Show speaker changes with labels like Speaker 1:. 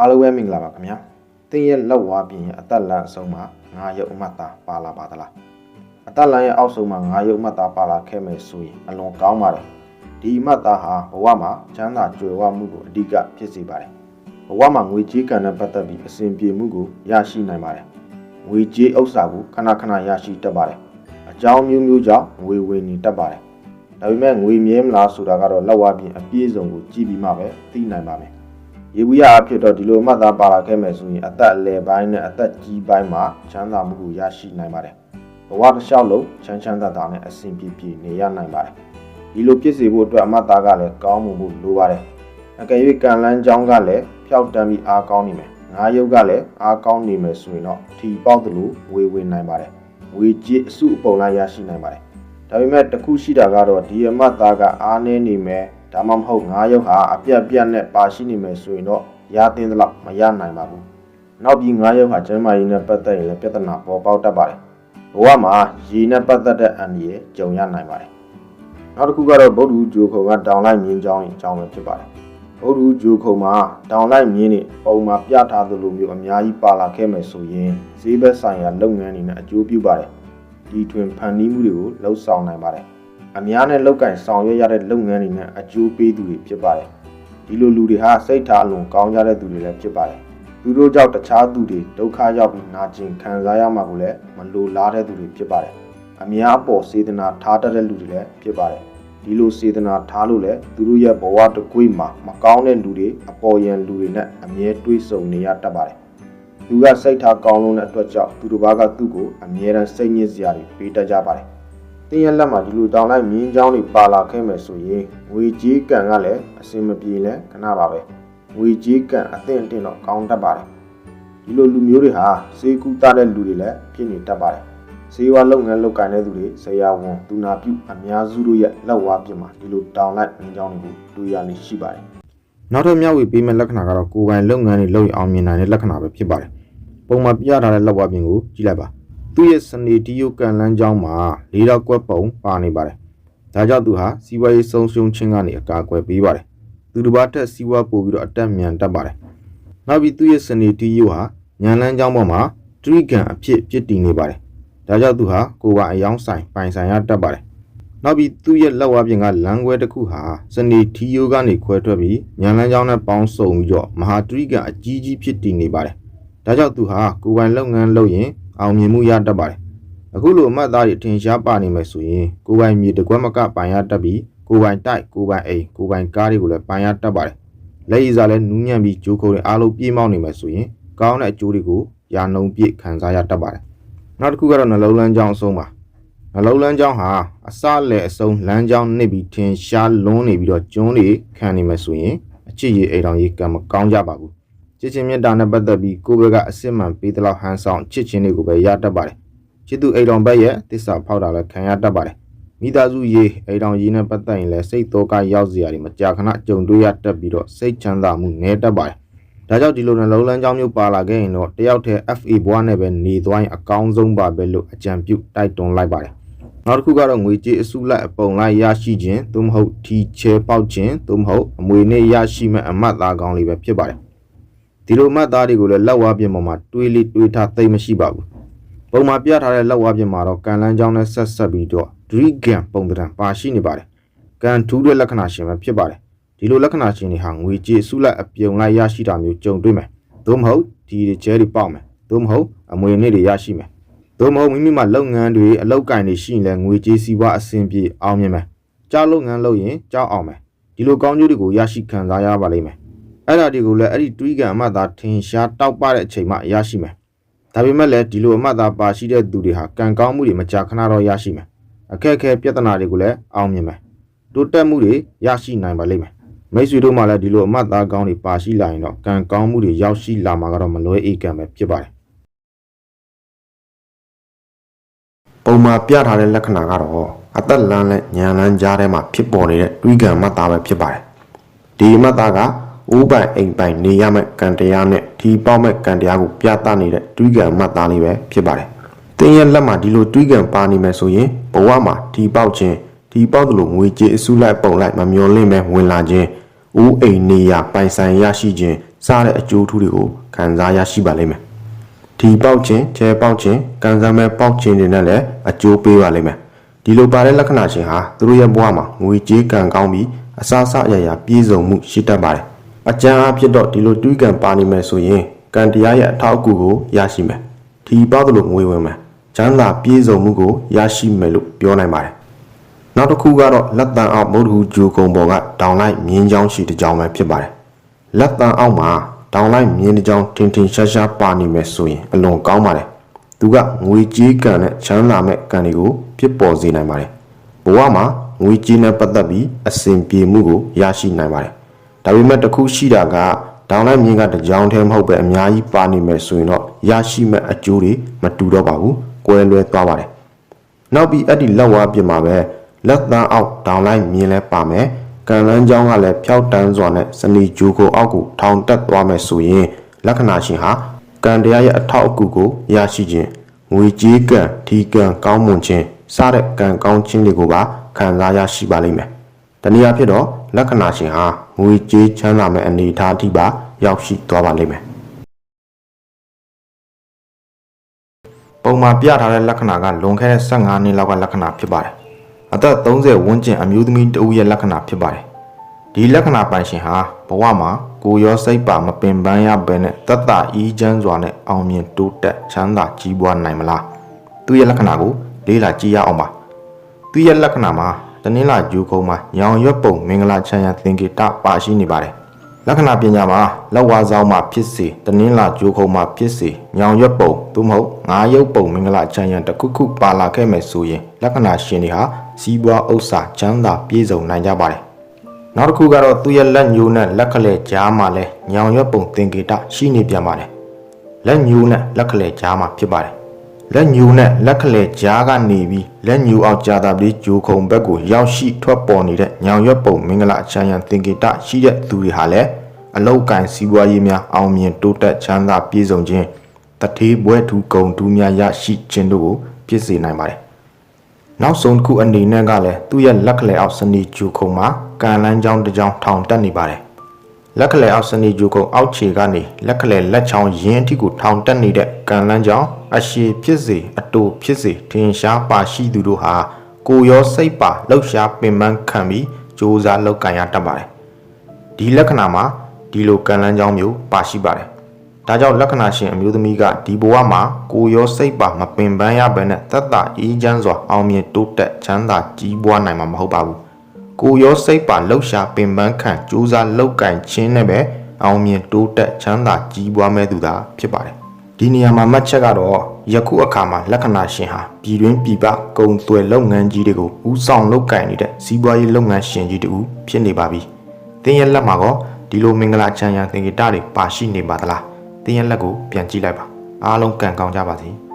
Speaker 1: အားလုံးပဲမင်္ဂလာပါခင်ဗျာတင်းရဲ့လက်ဝါးပြင်ရဲ့အသက်လန့်အဆုံးမှာငါရုပ်အမှတ်သားပါလာပါသလားအသက်လန့်ရဲ့အောက်ဆုံးမှာငါရုပ်အမှတ်သားပါလာခဲ့မယ်ဆိုရင်အလွန်ကောင်းပါတယ်ဒီအမှတ်သားဟာဘဝမှာချမ်းသာကြွယ်ဝမှုကိုအဓိကဖြစ်စေပါတယ်ဘဝမှာငွေကြေးကံနဲ့ပတ်သက်ပြီးအစဉ်ပြေမှုကိုရရှိနိုင်ပါတယ်ငွေကြေးဥစ္စာကိုခဏခဏရရှိတတ်ပါတယ်အကြောင်းမျိုးမျိုးကြောင့်ငွေဝင်နေတတ်ပါတယ်ဒါပေမဲ့ငွေမြဲမလားဆိုတာကတော့လက်ဝါးပြင်အပြည့်စုံကိုကြည့်ပြီးမှပဲသိနိုင်ပါမယ် ရေဘူးရအဖြစ်တော့ဒီလိုမှတ်သားပါလာခဲ့မယ်ဆိုရင်အသက်အလယ်ပိုင်းနဲ့အသက်ကြီးပိုင်းမှာချမ်းသာမှုကိုရရှိနိုင်ပါတယ်။ဘဝတစ်လျှောက်လုံးချမ်းချမ်းသာသာနဲ့အဆင်ပြေပြေနေရနိုင်ပါတယ်။ဒီလိုဖြစ်စေဖို့အတွက်အမှတ်သားကလည်းကောင်းမှုမှုလိုပါတယ်။အကယ်၍ကံလန်းကြောင်းကလည်းဖျောက်တမ်းပြီးအားကောင်းနေမယ်။ငါးရုပ်ကလည်းအားကောင်းနေမယ်ဆိုရင်တော့ထီပေါက်သလိုဝေဝင်နိုင်ပါတယ်။ဝေကြေးအစုအပုံလိုက်ရရှိနိုင်ပါတယ်။ဒါပေမဲ့တစ်ခုရှိတာကတော့ဒီအမှတ်သားကအားနည်းနေမယ် ဒါမှမဟုတ်ငါးရုပ်ဟာအပြက်ပြက်နဲ့ပါရှိနေမယ်ဆိုရင်တော့ရသင်းသလောက်မရနိုင်ပါဘူး။နောက်ပြီးငါးရုပ်ဟာကျန်းမာရေးနဲ့ပတ်သက်ရင်လည်းပြဿနာပေါ်ပေါက်တတ်ပါတယ်။ဘဝမှာရေနဲ့ပတ်သက်တဲ့အန္တရာယ်ကြုံရနိုင်ပါတယ်။နောက်တစ်ခုကတော့ဗုဒ္ဓဂျိုခုံကတောင်လိုက်မြင်းကြောင်းရင်အကြောင်းပဲဖြစ်ပါတယ်။ဗုဒ္ဓဂျိုခုံမှာတောင်လိုက်မြင်းနေပုံမှာပြထားသလိုမျိုးအများကြီးပါလာခဲ့မယ်ဆိုရင်ဈေးဘက်ဆိုင်ရာလုပ်ငန်းတွေနဲ့အကျိုးပြုပါတယ်။ဒီတွင်ဖန်တီးမှုတွေကိုလှုပ်ဆောင်နိုင်ပါတယ်။ အများနဲ့လောက်ကင်ဆောင်ရွက်ရတဲ့လုပ်ငန်းတွေနဲ့အကျိုးပေးသူတွေဖြစ်ပါတယ်။ဒီလိုလူတွေဟာစိတ်ထားအလွန်ကောင်းကြတဲ့သူတွေလည်းဖြစ်ပါတယ်။သူတို့ကြောင့်တခြားသူတွေဒုက္ခရောက်ပြီးနာကျင်ခံစားရမှာကိုလည်းမလိုလားတဲ့သူတွေဖြစ်ပါတယ်။အများအပေါ်စေတနာထားတတ်တဲ့လူတွေလည်းဖြစ်ပါတယ်။ဒီလိုစေတနာထားလို့လည်းသူတို့ရဲ့ဘဝတစ်ကွေ့မှာမကောင်းတဲ့လူတွေအပေါ်ယံလူတွေနဲ့အမြဲတွေးဆုံနေရတတ်ပါတယ်။သူကစိတ်ထားကောင်းလုံးတဲ့အတွက်ကြောင့်သူတို့ဘာကသူ့ကိုအမြဲတမ်းစိတ်ညစ်စရာတွေပေးတတ်ကြပါတယ်။ တင်းရဲ့လက်မှာဒီလိုတောင်းလိုက်မြင်းချောင်းတွေပါလာခဲ့မယ်ဆိုရင်ငွေကြေးကံကလည်းအစင်မပြေလဲခဏပါပဲငွေကြေးကံအသင့်အတင့်တော့ကောင်းတတ်ပါတယ်ဒီလိုလူမျိုးတွေဟာစေကူတတဲ့လူတွေလည်းဖြစ်နေတတ်ပါတယ်စေဝါလုပ်ငန်းလုပ်ကိုင်တဲ့သူတွေဆရာဝန်သူနာပြုအများစုတို့ရဲ့လက်ဝါးပြင်မှာဒီလိုတောင်းလိုက်မြင်းချောင်းတွေကိုတွေ့ရနေရှိပါတယ်နောက်ထပ်မျှဝေပေးမဲ့လက္ခဏာကတော့ကိုယ်ပိုင်လုပ်ငန်းတွေလုပ်ရအောင်မြင်နိုင်တဲ့လက္ခဏာပဲဖြစ်ပါတယ်ပုံမှန်ပြထားတဲ့လက်ဝါးပြင်ကိုကြည့်လိုက်ပါ သူ့ရဲ့စနေတီယိုကန်လန်းကျောင်းမှာလေးတော့ကွက်ပုံပါနေပါတယ်။ဒါကြောင့်သူဟာစီးပွားရေးဆုံးရှုံးခြင်းကနေအကာအကွယ်ပေးပါတယ်။သူတစ်ပါးတက်စီးပွားပို့ပြီးတော့အတက်မြန်တတ်ပါတယ်။နောက်ပြီးသူ့ရဲ့စနေတီယိုဟာညံလန်းကျောင်းပေါ်မှာထရီကန်အဖြစ်ဖြစ်တည်နေပါတယ်။ဒါကြောင့်သူဟာကိုယ်ပိုင်အယောင်းဆိုင်ပိုင်ဆိုင်ရတတ်ပါတယ်။နောက်ပြီးသူ့ရဲ့လက်ဝါးပြင်ကလမ်းခွဲတစ်ခုဟာစနေတီယိုကနေခွဲထွက်ပြီးညံလန်းကျောင်းနဲ့ပေါင်းစုံပြီးတော့မဟာထရီကန်အကြီးကြီးဖြစ်တည်နေပါတယ်။ဒါကြောင့်သူဟာကိုယ်ပိုင်လုပ်ငန်းလုပ်ရင် အောင်မြင်မှုရတတ်ပါတယ်။အခုလိုအမှတ်သားတွေထင်ရှားပါနေမယ်ဆိုရင်ကိုယ်ပိုင်မြေတစ်ကွက်မကပိုင်ရတတ်ပြီးကိုယ်ပိုင်တိုက်ကိုယ်ပိုင်အိမ်ကိုယ်ပိုင်ကားတွေကိုလည်းပိုင်ရတတ်ပါတယ်။လက်ရည်စားလည်းနူးညံ့ပြီးဂျိုးခုံတွေအားလုံးပြေးမောက်နေမယ်ဆိုရင်ကောင်းတဲ့အကျိုးတွေကိုယာနှုံပြည့်ခံစားရတတ်ပါတယ်။နောက်တစ်ခုကတော့နှလုံးလန်းကြောင်းအဆုံးပါ။နှလုံးလန်းကြောင်းဟာအစလည်းအဆုံးလမ်းကြောင်းနစ်ပြီးထင်ရှားလွန်းနေပြီးတော့ကျွန်းတွေခံနေမယ်ဆိုရင်အချစ်ရည်အိမ်တော်ကြီးကံမကောင်းကြပါဘူး။ ချစ်ချင်းမြတ်တာနဲ့ပတ်သက်ပြီးကိုယ့်ဘက်ကအစစ်မှန်ပေးသလောက်ဟန်ဆောင်ချစ်ချင်းတွေကိုပဲရတတ်ပါတယ်ချစ်သူအိမ်တော်ဘက်ရဲ့တစ္ဆာဖောက်တာလည်းခံရတတ်ပါတယ်မိသားစုရေးအိမ်တော်ရေးနဲ့ပတ်သက်ရင်လည်းစိတ်တော့ကရောက်စရာတွေမကြာခဏကြုံတွေ့ရတတ်ပြီးတော့စိတ်ချမ်းသာမှုနည်းတတ်ပါတယ်ဒါကြောင့်ဒီလိုနှလုံးလန်းကြောင်းမျိုးပါလာခဲ့ရင်တော့တယောက်တည်း FA ဘွားနဲ့ပဲနေသွားရင်အကောင်းဆုံးပါပဲလို့အကြံပြုတိုက်တွန်းလိုက်ပါတယ်နောက်တစ်ခုကတော့ငွေကြေးအစုလိုက်အပုံလိုက်ရရှိခြင်းသို့မဟုတ်ထီချဲပေါက်ခြင်းသို့မဟုတ်အမွေနဲ့ရရှိမဲ့အမတ်သားကောင်းလေးပဲဖြစ်ပါတယ် ဒီလိုမှတ်သားတွေကိုလည်းလက်ဝါးပြင်ပေါ်မှာတွေးလေးတွေးထားသိမ့်မရှိပါဘူး။ပုံမှာပြထားတဲ့လက်ဝါးပြင်မှာတော့ကန်လန်းချောင်းနဲ့ဆက်ဆက်ပြီးတော့ဒရီဂန်ပုံသဏ္ဍာန်ပါရှိနေပါတယ်။ကန်ထူးတဲ့လက္ခဏာရှင်ပဲဖြစ်ပါတယ်။ဒီလိုလက္ခဏာရှင်တွေဟာငွေကြေးစုလိုက်အပြုံလိုက်ရရှိတာမျိုးကြုံတွေ့မယ်။သို့မဟုတ်ဒီတွေကျဲတွေပေါက်မယ်။သို့မဟုတ်အမွေနေ့တွေရရှိမယ်။သို့မဟုတ်မိမိမှာလုပ်ငန်းတွေအလုပ်ကိုင်တွေရှိရင်လည်းငွေကြေးစီးပွားအဆင်ပြေအောင်မြင်မယ်။ကြောက်လုပ်ငန်းလုပ်ရင်ကြောက်အောင်မယ်။ဒီလိုကောင်းကျိုးတွေကိုရရှိခံစားရပါလိမ့်မယ်။ အဲ့ဒါတွေကိုလည်းအဲ့ဒီတွေးကန်အမှတ်သားထင်ရှားတောက်ပတဲ့အချိန်မှရရှိမယ်။ဒါပေမဲ့လည်းဒီလိုအမှတ်သားပါရှိတဲ့သူတွေဟာကံကောင်းမှုတွေမကြာခဏတော့ရရှိမယ်။အခက်အခဲပြဿနာတွေကိုလည်းအောင်မြင်မယ်။တိုးတက်မှုတွေရရှိနိုင်ပါလိမ့်မယ်။မိတ်ဆွေတို့မှလည်းဒီလိုအမှတ်သားကောင်းတွေပါရှိလာရင်တော့ကံကောင်းမှုတွေရောက်ရှိလာမှာကတော့မလွဲအေးကံပဲဖြစ်ပါတယ်။ပုံမှာပြထားတဲ့လက္ခဏာကတော့အသက်လန်းနဲ့ညံလန်းကြားထဲမှာဖြစ်ပေါ်နေတဲ့တွေးကန်အမှတ်သားပဲဖြစ်ပါတယ်။ဒီအမတ်သားက ဥပိုင်အိမ်ပိုင်နေရမယ့်ကံတရားနဲ့ဒီပေါက်မဲ့ကံတရားကိုပြသနေတဲ့တွေးကံအမတ်သားလေးပဲဖြစ်ပါတယ်။တင်းရဲ့လက်မှာဒီလိုတွေးကံပါနေမယ်ဆိုရင်ဘဝမှာဒီပေါက်ခြင်းဒီပေါက်သလိုငွေကြေးအစုလိုက်ပုံလိုက်မမျော်လင့်ပဲဝင်လာခြင်းဥအိမ်နေရပိုင်ဆိုင်ရရှိခြင်း
Speaker 2: စားတဲ့အကျိုးထူးတွေကိုခံစားရရှိပါလိမ့်မယ်ဒီပေါက်ခြင်းကျဲပေါက်ခြင်းကံစားမဲ့ပေါက်ခြင်းတွေနဲ့လည်းအကျိုးပေးပါလိမ့်မယ်ဒီလိုပါတဲ့လက္ခဏာရှင်ဟာသူတို့ရဲ့ဘဝမှာငွေကြေးကံကောင်းပြီးအစားအစာအရာရာပြည့်စုံမှုရှိတတ်ပါတယ် အကျမ်းအဖြစ်တော့ဒီလိုတွေးကံပါနေမယ်ဆိုရင်ကံတရားရဲ့အထောက်အကူကိုရရှိမယ်ဒီပေါက်သလိုငွေဝင်မယ်ချမ်းသာပြည့်စုံမှုကိုရရှိမယ်လို့ပြောနိုင်ပါတယ်နောက်တစ်ခုကတော့လက်တန်အောက်မုဒ္ဒဟုဂျူကုံပေါ်ကတောင်လိုက်မြင်းချောင်းရှိတစ်ကြောင်းပဲဖြစ်ပါတယ်။လက်တန်အောက်မှာတောင်လိုက်မြင်းတစ်ကြောင်းထင်ထင်ရှားရှားပါနေမယ်ဆိုရင်အလွန်ကောင်းပါတယ်။သူကငွေကြေးကံနဲ့ချမ်းသာမဲ့ကံတွေကိုဖြစ်ပေါ်စေနိုင်ပါတယ်။ဘဝမှာငွေကြေးနဲ့ပတ်သက်ပြီးအစဉ်ပြေမှုကိုရရှိနိုင်ပါတယ်။ ဒါပေမဲ့တစ်ခုရှိတာကတောင်လိုက်မြင်းကတစ်ကြောင်းတည်းမဟုတ်ပဲအများကြီးပါနေမယ်ဆိုရင်တော့ရရှိမဲ့အကျိုးတွေမတူတော့ပါဘူး။ကွဲလွဲသွားပါတယ်။နောက်ပြီးအဲ့ဒီလက်ဝါးပြင်မှာပဲလက်သန်းအောက်ဒေါင်လိုက်မြင်လဲပါမယ်ကံလန်းချောင်းကလည်းဖြောက်တန်းစွာနဲ့စနီဂျူကိုအောက်ကိုထောင်တက်သွားမယ်ဆိုရင်လက္ခဏာရှင်ဟာကံတရားရဲ့အထောက်အကူကိုရရှိခြင်းငွေကြေးကံဒီကံကောင်းမွန်ခြင်းစတဲ့ကံကောင်းခြင်းတွေကိုပါခံစားရရှိပါလိမ့်မယ် တနည်းအားဖြင့်တော့လက္ခဏာရှင်ဟာငွေကြေးချမ်းသာမဲ့အနေအထားအထိပါရောက်ရှိသွားပါလိမ့်မယ်ပုံမှာပြထားတဲ့လက္ခဏာကလွန်ခဲ့တဲ့15နှစ်လောက်ကလက္ခဏာဖြစ်ပါတယ်။အသက်30ဝန်းကျင်အမျိုးသမီးတဦးရဲ့လက္ခဏာဖြစ်ပါတယ်။ဒီလက္ခဏာပိုင်ရှင်ဟာဘဝမှာကိုယ်ရောစိတ်ပါမပင်ပန်းရဘဲနဲ့တတ်တာအီးချမ်းစွာနဲ့အောင်မြင်တိုးတက်ချမ်းသာကြီးပွားနိုင်မလား။သူ့ရဲ့လက္ခဏာကိုလေးလာကြည့်ရအောင်ပါ။သူ့ရဲ့လက္ခဏာမှာတ နင်္လာဂျူကုံမှာညောင်ရွက်ပုံမင်္ဂလာချမ်းရသင်္ကေတပါရှိနေပါတယ်။လက္ခဏာပညာမှာလက်ဝါးဆောင်မှာဖြစ်စေတနင်းလာဂျိုးခုံမှာဖြစ်စေညောင်ရွက်ပုံသို့မဟုတ်ငါးရုပ်ပုံမင်္ဂလာချမ်းရံတစ်ခုခုပါလာခဲ့မယ်ဆိုရင်လက္ခဏာရှင်တွေဟာစီးပွားဥစ္စာချမ်းသာပြည့်စုံနိုင်ကြပါတယ်။နောက်တစ်ခုကတော့သူ့ရဲ့လက်ညိုးနဲ့လက်ကလေးကြားမှာလဲညောင်ရွက်ပုံသင်္ကေတရှိနေပြန်ပါတယ်။လက်ညိုးနဲ့လက်ကလေးကြားမှာဖြစ်ပါတယ်။ လက်ညူနဲ့လက်ကလေးကြားကနေပြီးလက်ညူအောက်ကြာတာပလေးဂျိုခုံဘက်ကိုရောက်ရှိထွက်ပေါ်နေတဲ့ညောင်ရွက်ပုံမင်္ဂလာအချမ်းရံသင်္ကေတရှိတဲ့သူတွေဟာလည်းအလောက်ကန်စီးပွားရေးများအောင်မြင်တိုးတက်ချမ်းသာပြည့်စုံခြင်းတထေးဘွဲထူကုံထူးများရရှိခြင်းတို့ကိုပြည့်စေနိုင်ပါတယ်။နောက်ဆုံးတစ်ခုအနေနဲ့ကလည်းသူ့ရဲ့လက်ကလေးအောက်စနီဂျိုခုံမှာကန်လန်းချောင်းတစ်ချောင်းထောင်တက်နေပါတယ်။ လက်ကလေးအောက်စနေဂျူကုံအောက်ခြေကနေလက်ကလေးလက်ချောင်းရင်းအထိကိုထောင်တက်နေတဲ့ကံလန်းချောင်းအရှိဖြစ်စေအတူဖြစ်စေထင်ရှားပါရှိသူတို့ဟာကိုယ်ရောစိတ်ပါလှုပ်ရှားပင်ပန်းခံပြီးစ조사လောက်ကင်ရတတ်ပါတယ်ဒီလက္ခဏာမှာဒီလိုကံလန်းချောင်းမျိုးပါရှိပါတယ်ဒါကြောင့်လက္ခဏာရှင်အမျိုးသမီးကဒီဘဝမှာကိုယ်ရောစိတ်ပါမပင်ပန်းရဘဲနဲ့သက်သာအေးချမ်းစွာအောင်မြင်တိုးတက်ချမ်းသာကြီးပွားနိုင်မှာမဟုတ်ပါဘူး ကိုယ်ရောစိတ်ပါလှုပ်ရှားပင်ပန်းခံကြိုးစားလောက်ကင်ခြင်းနဲ့ပဲအောင်မြင်တိုးတက်ချမ်းသာကြီးပွားမဲ့သူသာဖြစ်ပါတယ်ဒီနေရာမှာမှတ်ချက်ကတော့ယခုအခါမှာလက္ခဏာရှင်ဟာပြည်တွင်းပြည်ပကုံသွယ်လုပ်ငန်းကြီးတွေကိုဦးဆောင်လောက်ကင်နေတဲ့စီးပွားရေးလုပ်ငန်းရှင်ကြီးတူဖြစ်နေပါပြီ။တင်းရဲ့လက်မှာကောဒီလိုမင်္ဂလာချမ်းရသင်္ကေတတွေပါရှိနေပါသလား။တင်းရဲ့လက်ကိုပြန်ကြည့်လိုက်ပါ။အားလုံးကံကောင်းကြပါစေ။